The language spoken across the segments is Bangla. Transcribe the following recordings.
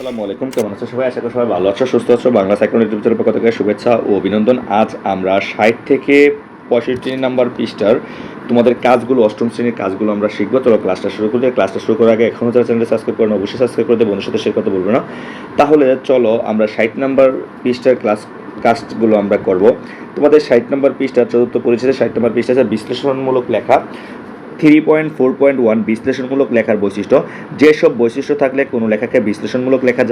আসসালামু আলাইকুম, কেমন আছো সবাই? আশা করি সবাই ভালো আছো, সুস্থ আছো। বাংলা সাইক্লোন ইউটিউব চ্যানেল পক্ষ থেকে শুভেচ্ছা ও অভিনন্দন। আজ আমরা ষাট থেকে পঁয়ষট্টি নাম্বার পৃষ্ঠার তোমাদের কাজগুলো, অষ্টম শ্রেণির কাজগুলো আমরা শিখব। চলো ক্লাসটা শুরু করতে ক্লাসটা শুরু করার আগে এখনও যারা চ্যানেলটা সাবস্ক্রাইব করেন, অবশ্যই সাবস্ক্রাইব করতে বন্ধুর সাথে শেয়ার করতে বলব না। তাহলে চলো আমরা ষাট নাম্বার পৃষ্ঠার ক্লাস কাজগুলো আমরা করব। তোমাদের ষাট নম্বর পৃষ্ঠা চতুর্থ পরিচয় ষাট নম্বর পৃষ্ঠা আছে বিশ্লেষণমূলক লেখা। Three point four point one বিশ্লেষণমূলক লেখার বৈশিষ্ট্য। যেসব বৈশিষ্ট্য থাকলে কোনো লেখাকে বিশ্লেষণমূলক লেখা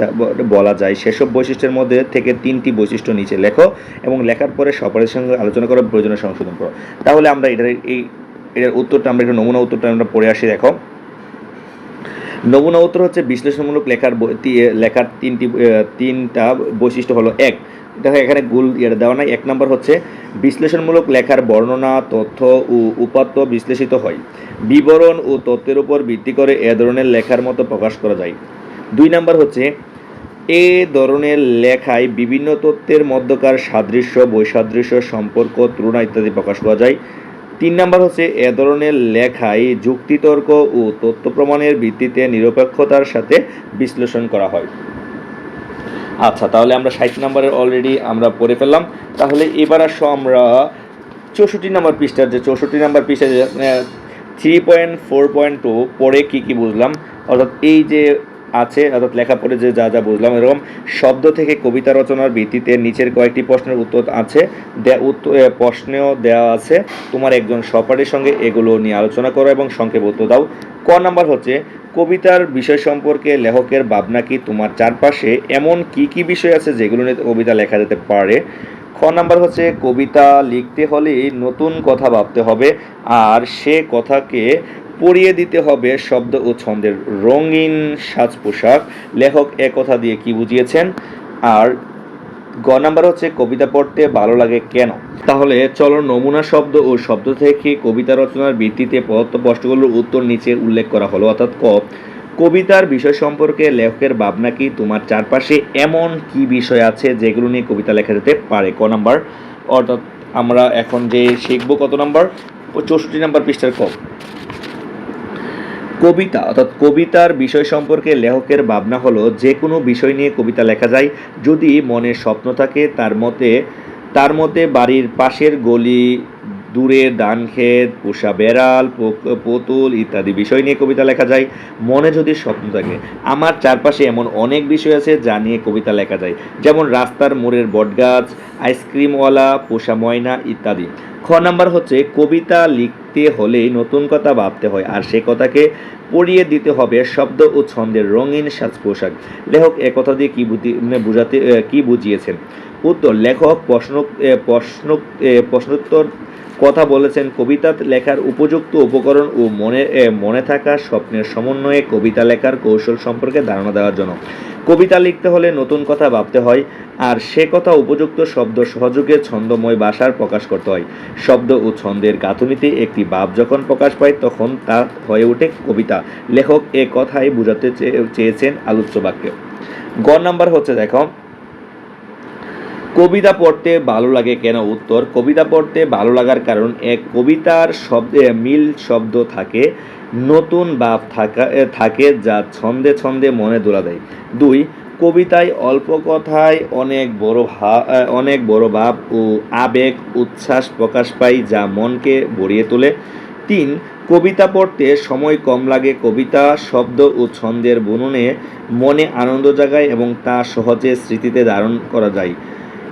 বলা যায়, সেসব বৈশিষ্ট্যের মধ্যে থেকে তিনটি বৈশিষ্ট্য নিচে লেখো এবং লেখার পরে সকলের সঙ্গে আলোচনা করো, প্রয়োজনীয় সংশোধন করো। তাহলে আমরা এটার এই এটার উত্তরটা, আমরা একটু নমুনা উত্তরটা আমরা পড়ে আসি, দেখো। নমুনা উত্তর হচ্ছে বিশ্লেষণমূলক লেখার লেখার তিনটি তিনটা বৈশিষ্ট্য হলো এক, দেখো এখানে গুল ইয়ে দেওয়া নাই। এক নম্বর হচ্ছে বিশ্লেষণমূলক লেখার বর্ণনা, তথ্য ও উপাত্ত বিশ্লেষিত হয়। বিবরণ ও তথ্যের উপর ভিত্তি করে এ ধরনের লেখার মতো প্রকাশ করা যায়। দুই নম্বর হচ্ছে এ ধরনের লেখায় বিভিন্ন তত্ত্বের মধ্যকার সাদৃশ্য, বৈসাদৃশ্য, সম্পর্ক, তুলনা ইত্যাদি প্রকাশ করা যায়। তিন নম্বর হচ্ছে, এ ধরনের লেখায় যুক্তিতর্ক ও তথ্য প্রমাণের ভিত্তিতে নিরপেক্ষতার সাথে বিশ্লেষণ করা হয়। আচ্ছা তাহলে আমরা ষাট নম্বরের অলরেডি আমরা পড়ে ফেললাম। তাহলে এবার আসো আমরা চৌষট্টি নম্বর পৃষ্ঠার যে চৌষট্টি নম্বর পৃষ্ঠা three point four point two পরে কী কী বুঝলাম? অর্থাৎ এই যে আছে, অর্থাৎ লেখা পড়ে যে যা যা বুঝলাম। এরকম শব্দ থেকে কবিতা রচনার ভিত্তিতে নিচের কয়েকটি প্রশ্নের উত্তর আছে। উত্তর প্রশ্নেও দেওয়া আছে, তোমার একজন সহপাঠীর সঙ্গে এগুলো নিয়ে আলোচনা করো এবং সংক্ষেপ উত্তর দাও। ক নাম্বার হচ্ছে, কবিতার বিষয় সম্পর্কে লেখকের ভাবনা কি তোমার চারপাশে? এমন কি কি বিষয় আছে যেগুলো নিয়ে কবিতা লেখা যেতে পারে? খ নাম্বার হচ্ছে, কবিতা লিখতে হলে নতুন কথা ভাবতে হবে, আর সে কথাকে পরিয়ে দিতে হবে শব্দ ও ছন্দের রঙিন সাজ পোশাক। লেখক কথা দিয়ে কি বুঝিয়েছেন? আর গ নাম্বার হচ্ছে, কবিতা পড়তে ভালো লাগে কেন? তাহলে চলো নমুনা শব্দ ও শব্দ থেকে কবিতা রচনার ভিত্তিতে প্রদত্ত প্রশ্নগুলোর উত্তর নিচে উল্লেখ করা হলো। অর্থাৎ ক, কবিতার বিষয় সম্পর্কে লেখকের ভাবনা কি? তোমার চারপাশে এমন কি বিষয় আছে যেগুলো নিয়ে কবিতা লেখা যেতে পারে? ক নাম্বার, অর্থাৎ আমরা এখন যে শিখব কত নাম্বার? চৌষট্টি নাম্বার পৃষ্ঠার ক। কবিতা, অর্থাৎ কবিতার বিষয় সম্পর্কে লেখকের ভাবনা হলো যে কোনো বিষয় নিয়ে কবিতা লেখা যায়। যদি মনে স্বপ্ন থাকে, তার মতে তার মতে বাড়ির পাশের গলি দূরের ধান ক্ষেত, পোষা বেড়াল পুতুল ইত্যাদি বিষয় নিয়ে কবিতা লেখা যায়। মনে যদি স্বপ্ন থাকে, আমার চারপাশে এমন অনেক বিষয় আছে যা নিয়ে কবিতা লেখা যায়। যেমন রাস্তার মোড়ের বটগাছ, আইসক্রিমওয়ালা, পোষা ময়না ইত্যাদি। খ নাম্বার হচ্ছে, কবিতা লিখতে হলে নতুন কথা ভাবতে হয়, আর সে কথাকে পড়িয়ে দিতে হবে শব্দ ও ছন্দের রঙিন সাজ পোশাক লেখক একথা দিয়ে কি বুঝি বুঝাতে কি বুঝিয়েছেন? উত্তর, লেখক প্রশ্ন প্রশ্ন প্রশ্নোত্তর কথা বলেছেন কবিতা লেখার উপযুক্ত উপকরণ ও মনে মনে থাকা স্বপ্নের সমন্বয়ে কবিতা লেখার কৌশল সম্পর্কে ধারণা দেওয়ার জন্য। কবিতা লিখতে হলে নতুন কথা ভাবতে হয়, আর সে কথা উপযুক্ত শব্দ সহযোগে ছন্দময় ভাষার প্রকাশ করতে হয়। শব্দ ও ছন্দের গাঁথুনিতে একটি ভাব যখন প্রকাশ পায়, তখন তা হয়ে ওঠে কবিতা। লেখক এ কথাই বোঝাতে চেয়েছেন আলোচ্য বাক্যে। গ নাম্বার হচ্ছে, দেখো, কবিতা পড়তে ভালো লাগে কেন? উত্তর, কবিতা পড়তে ভালো লাগার কারণ এক কবিতার শব্দে মিল শব্দ থাকে, নতুন ভাব থাকা থাকে যা ছন্দে ছন্দে মনে দোলা দেয়। দুই কবিতায় অল্প কথায় অনেক বড় ভা- এ, অনেক বড় ভাব ও আবেগ উচ্ছ্বাস প্রকাশ পায় যা মনকে ভরিয়ে তোলে। তিন কবিতা পড়তে সময় কম লাগে। কবিতা শব্দ ও ছন্দের বুননে মনে আনন্দ জাগায় এবং তা সহজে স্মৃতিতে ধারণ করা যায়।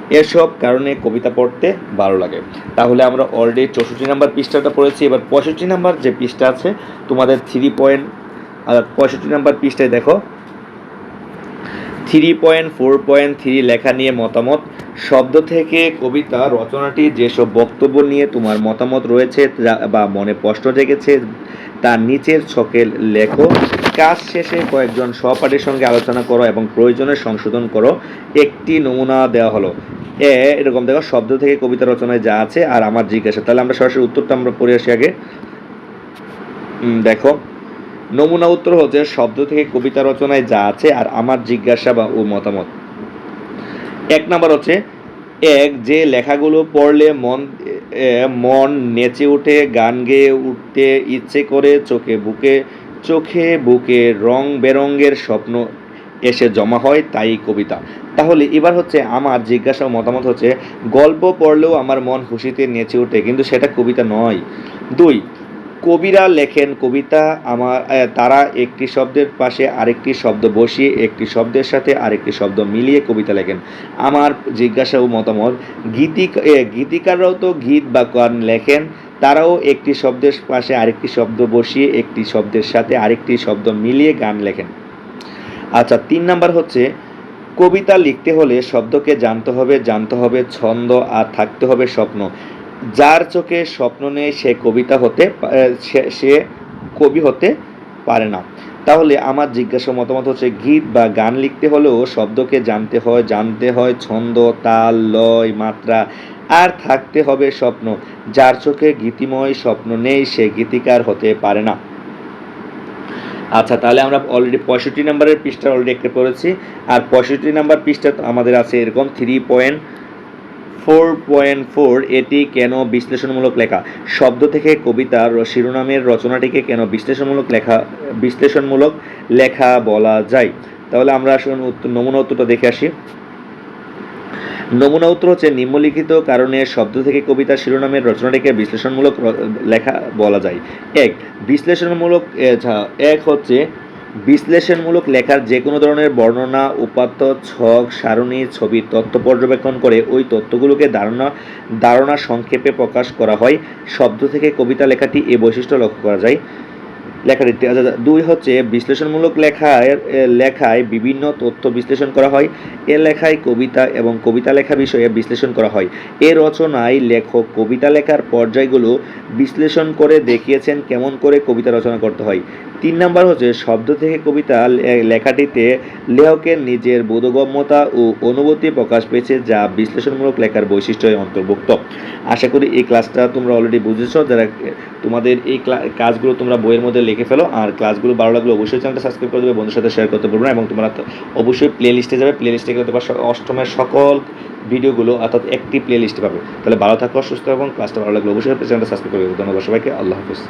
এসব কারণে কবিতা পড়তে ভালো লাগে। তাহলে আমরা অলরেডি চৌষট্টি নাম্বার পৃষ্ঠাটা পড়েছি। এবার পঁয়ষট্টি নাম্বার যে পৃষ্ঠা আছে তোমাদের থ্রি পয়েন্ট আর পঁয়ষট্টি নাম্বার পৃষ্ঠায় দেখো। Three point four point three লেখা নিয়ে মতামত। শব্দ থেকে কবিতা, রচনাটি, যেসব বক্তব্য নিয়ে তোমার মতামত রয়েছে বা মনে স্পষ্ট জেগেছে, তার নিচের ছকে লেখো। কাজ শেষে কয়েকজন সহপাঠীর সঙ্গে আলোচনা করো এবং প্রয়োজনে সংশোধন করো। একটি নমুনা দেওয়া হলো। এ, এরকম দেখো, শব্দ থেকে কবিতা রচনায় যা আছে আর আমার জিজ্ঞাসা। তাহলে আমরা সরাসরি উত্তরটা আমরা পড়ে আসি আগে। দেখো। নমুনা উত্তর হচ্ছে শব্দ থেকে কবিতা রচনায় যা আছে আর আমার জিজ্ঞাসা বা ও মতামত। এক নাম্বার হচ্ছে, এক, যে লেখাগুলো পড়লে মন মন নেচে ওঠে, গান গেয়ে উঠতে ইচ্ছে করে, চোখে বুকে চোখে বুকে রং বেরঙ্গের স্বপ্ন এসে জমা হয়, তাই কবিতা। তাহলে এবার হচ্ছে আমার জিজ্ঞাসা মতামত হচ্ছে, গল্প পড়লেও আমার মন খুশিতে নেচে ওঠে, কিন্তু সেটা কবিতা নয়। দুই কবিরা লেখেন, কবিতা আমার তারা একটি শব্দের পাশে আরেকটি শব্দ বসিয়ে, একটি শব্দের সাথে আরেকটি শব্দ মিলিয়ে কবিতা লেখেন। আমার জিজ্ঞাসা ও মতামত, গীতিক গীতিকাররাও তো গীত বা গান লেখেন, তারাও একটি শব্দের পাশে আরেকটি শব্দ বসিয়ে, একটি শব্দের সাথে আরেকটি শব্দ মিলিয়ে গান লেখেন। আচ্ছা তিন নাম্বার হচ্ছে, কবিতা লিখতে হলে শব্দকে জানতে হবে জানতে হবে ছন্দ আর থাকতে হবে স্বপ্ন। যার চোখে স্বপ্ন নেই সে কবিতা হতে সে- কবি হতে পারে না। তাহলে আমার জিজ্ঞাসা মতামত হচ্ছে, গীত বা গান লিখতে হলেও শব্দকে জানতে হয় জানতে হয় ছন্দ, তাল, লয়, মাত্রা, আর থাকতে হবে স্বপ্ন। যার চোখে গীতিময় স্বপ্ন নেই, সে গীতিকার হতে পারে না। আচ্ছা তাহলে আমরা অলরেডি পঁয়ষট্টি নাম্বারের পৃষ্ঠা অলরেডি একটা পড়েছি আর পঁয়ষট্টি নাম্বার পৃষ্ঠা আমাদের আছে এরকম three point four point four এটি কেন বিশ্লেষণমূলক লেখা? শব্দ থেকে কবিতার শিরোনামের রচনাটিকে কেন বিশ্লেষণমূলক লেখা বিশ্লেষণমূলক লেখা বলা যায়? তাহলে আমরা উত্তর নমুনা উত্তরটা দেখে আসি। নমুনা উত্তর হচ্ছে নিম্নলিখিত কারণে শব্দ থেকে কবিতা শিরোনামের রচনাটিকে বিশ্লেষণমূলক লেখা বলা যায়। এক, বিশ্লেষণমূলক এক হচ্ছে বিশ্লেষণমূলক লেখার যে কোনো ধরনের বর্ণনা, উপাত্ত, ছক, সারণী, ছবি, তথ্য পর্যবেক্ষণ করে ওই তথ্যগুলোকে ধারণা ধারণা সংক্ষেপে প্রকাশ করা হয়। শব্দ থেকে কবিতা লেখাটি এ বৈশিষ্ট্য লক্ষ্য করা যায়। লেখাটি আচ্ছা, আচ্ছা, দুই হচ্ছে বিশ্লেষণমূলক লেখায় লেখায় বিভিন্ন তথ্য বিশ্লেষণ করা হয়। এ লেখায় কবিতা এবং কবিতা লেখা বিষয়ে বিশ্লেষণ করা হয়। এ রচনায় লেখক কবিতা লেখার পর্যায়গুলো বিশ্লেষণ করে দেখিয়েছেন কেমন করে কবিতা রচনা করতে হয়। তিন নাম্বার হচ্ছে শব্দ থেকে কবিতা লেখাটিতে লেখকের নিজের বোধগম্যতা ও অনুভূতি প্রকাশ পেয়েছে যা বিশ্লেষণমূলক লেখার বৈশিষ্ট্যে অন্তর্ভুক্ত। আশা করি এই ক্লাসটা তোমরা অলরেডি বুঝেছ। যারা, তোমাদের এই কাজগুলো তোমরা বইয়ের মধ্যে লিখে ফেলো। আর ক্লাসগুলো ভালো লাগলে অবশ্যই চ্যানেলটা সাবস্ক্রাইব করে দেবে বন্ধুর সাথে শেয়ার করতে পারবে এবং তোমরা অবশ্যই প্লে লিস্টে যাবে। প্লে লিস্টে গেলে তোমার অষ্টমের সকল ভিডিওগুলো অর্থাৎ একটি প্লে লিস্টে পাবে। তাহলে ভালো থাকো, সুস্থ এবং ক্লাসটা ভালো লাগলে অবশ্যই চ্যানেলটা সাবস্ক্রাইব করে দেবে। ধন্যবাদ সবাইকে। আল্লাহ হাফিজ।